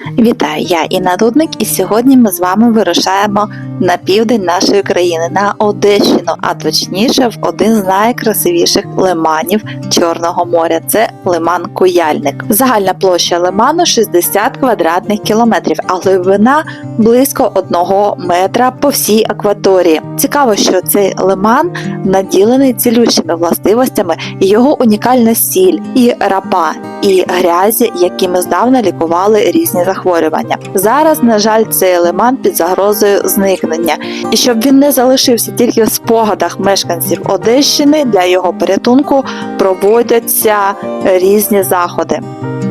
Вітаю, я Інна Дудник, і сьогодні ми з вами вирушаємо на південь нашої країни, на Одещину, а точніше в один з найкрасивіших лиманів Чорного моря. Це лиман Куяльник. Загальна площа лиману 60 квадратних кілометрів, а глибина близько 1 метра по всій акваторії. Цікаво, що цей лиман наділений цілющими властивостями, і його унікальна сіль, і рапа, і грязі, якими здавна лікували різні захворювання. Зараз, на жаль, цей лиман під загрозою зникнення, і щоб він не залишився тільки в спогадах мешканців Одещини, для його порятунку проводяться різні заходи.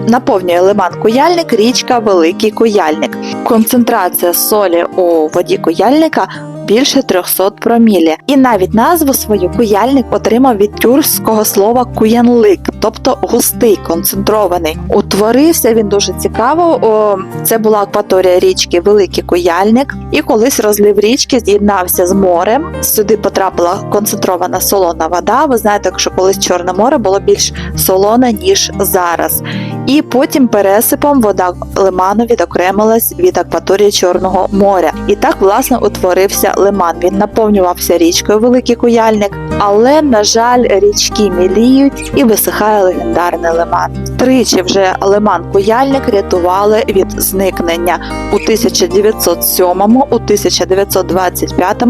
Наповнює лиман Куяльник річка Великий Куяльник. Концентрація солі у воді Куяльника більше 300 промілі. І навіть назву свою Куяльник отримав від тюркського слова куянлик, тобто густий, концентрований. Утворився він дуже цікаво. Це була акваторія річки Великий Куяльник, і колись розлив річки з'єднався з морем. Сюди потрапила концентрована солона вода. Ви знаєте, якщо колись Чорне море було більш солоне, ніж зараз. І потім пересипом вода лиману відокремилась від акваторії Чорного моря. І так, власне, утворився лиман. Він наповнювався річкою Великий Куяльник, але, на жаль, річки міліють і висихає легендарний лиман. Тричі вже лиман Куяльник рятували від зникнення у 1907, у 1925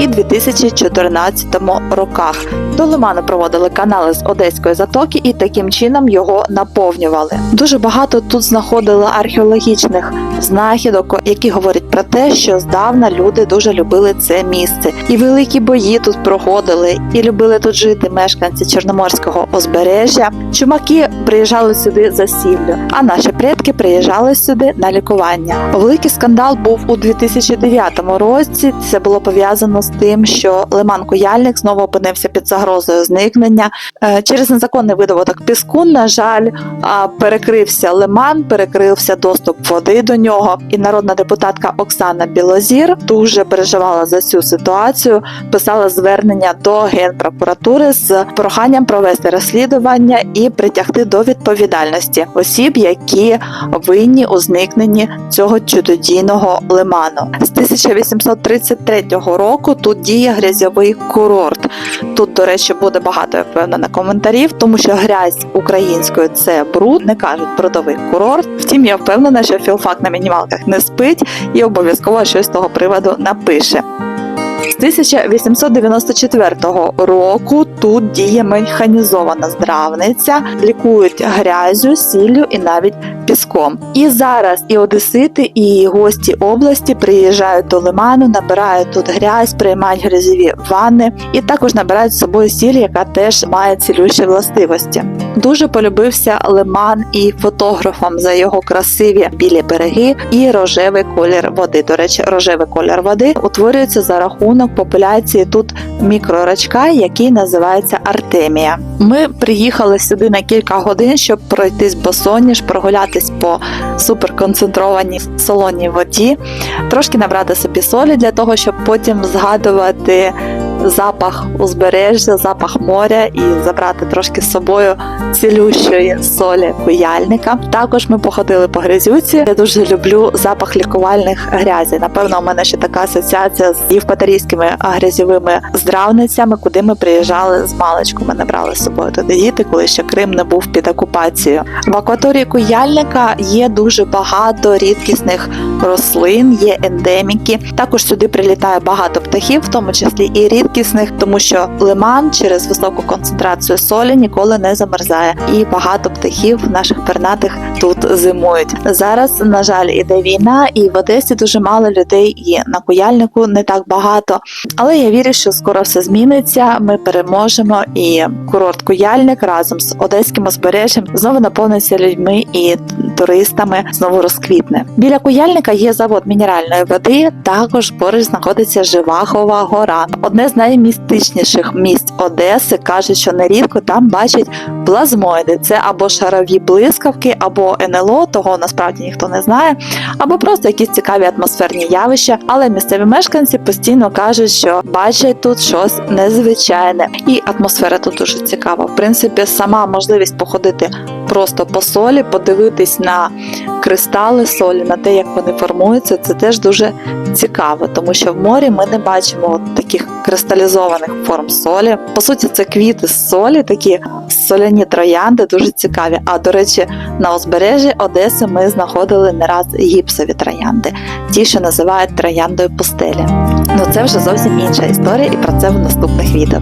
і 2014 роках. До лиману проводили канали з Одеської затоки і таким чином його наповнювали. Дуже багато тут знаходили археологічних знахідок, які говорять про те, що здавна люди дуже любили це місце. І великі бої тут проходили, і любили тут жити мешканці Чорноморського узбережжя. Чумаки приїжджали сюди за сіллю, а наші предки приїжджали сюди на лікування. Великий скандал був у 2009 році. Це було пов'язано з тим, що Лиман Куяльник знову опинився під загрозою зникнення Е, через незаконний видобуток піску. На жаль, перекрився лиман, перекрився доступ води до нього. І народна депутатка Оксана Білозір дуже переживала за цю ситуацію. Писала звернення до генпрокуратури з проханням провести розслідування і притягти до відповідальності осіб, які винні у зникненні цього чудодійного лиману. З 1833 року тут діє грязьовий курорт. Тут, до речі, буде багато я впевнена коментарів, тому що грязь українською це бруд, не кажуть брудовий курорт. Втім, я впевнена, що філфак на мінімалках не спить і обов'язково щось з того приводу напише. З 1894 року тут діє механізована здравниця, лікують грязю, сіллю і навіть піском. І зараз і одесити, і гості області приїжджають до лиману, набирають тут грязь, приймають грязьові ванни і також набирають з собою сіль, яка теж має цілющі властивості. Дуже полюбився лиман і фотографам за його красиві білі береги і рожевий колір води. До речі, рожевий колір води утворюється за рахунок популяції тут мікрорачка, який називається Артемія. Ми приїхали сюди на кілька годин, щоб пройтись босоніж, прогулятись по суперконцентрованій солоній воді, трошки набрати собі солі для того, щоб потім згадувати. Запах узбережжя, запах моря і забрати трошки з собою цілющої солі куяльника. Також ми походили по грязюці. Я дуже люблю запах лікувальних грязі. Напевно, у мене ще така асоціація з євпаторійськими грязьовими здравницями, куди ми приїжджали з маличку. Не брали з собою туди діти, коли ще Крим не був під окупацією. В акваторії куяльника є дуже багато рідкісних рослин, є ендеміки. Також сюди прилітає багато птахів, в тому числі і рідкісних, тому що лиман через високу концентрацію солі ніколи не замерзає, і багато птахів наших пернатих тут зимують. Зараз, на жаль, іде війна, і в Одесі дуже мало людей, і на куяльнику не так багато. Але я вірю, що скоро все зміниться. Ми переможемо, і курорт Куяльник разом з одеським узбережжям знову наповниться людьми і туристами знову розквітне. Біля Куяльника є завод мінеральної води. Також поруч знаходиться Живахова гора. Одне з наймістичніших місць Одеси каже, що нерідко там бачать плазмоїди. Це або шарові блискавки, або НЛО, того насправді ніхто не знає, або просто якісь цікаві атмосферні явища. Але місцеві мешканці постійно кажуть, що бачать тут щось незвичайне, і атмосфера тут дуже цікава. В принципі, сама можливість походити просто по солі, подивитись на кристали солі, на те, як вони формуються, це теж дуже цікаво, тому що в морі ми не бачимо таких кристалізованих форм солі. По суті, це квіти з солі, такі соляні троянди, дуже цікаві. А до речі, на узбережжі Одеси ми знаходили не раз гіпсові троянди, ті, що називають трояндою пустелі. Ну це вже зовсім інша історія, і про це в наступних відео.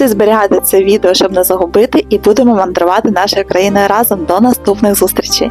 Підписуйтесь, зберігайте це відео, щоб не загубити, і будемо мандрувати нашою країною разом до наступних зустрічей.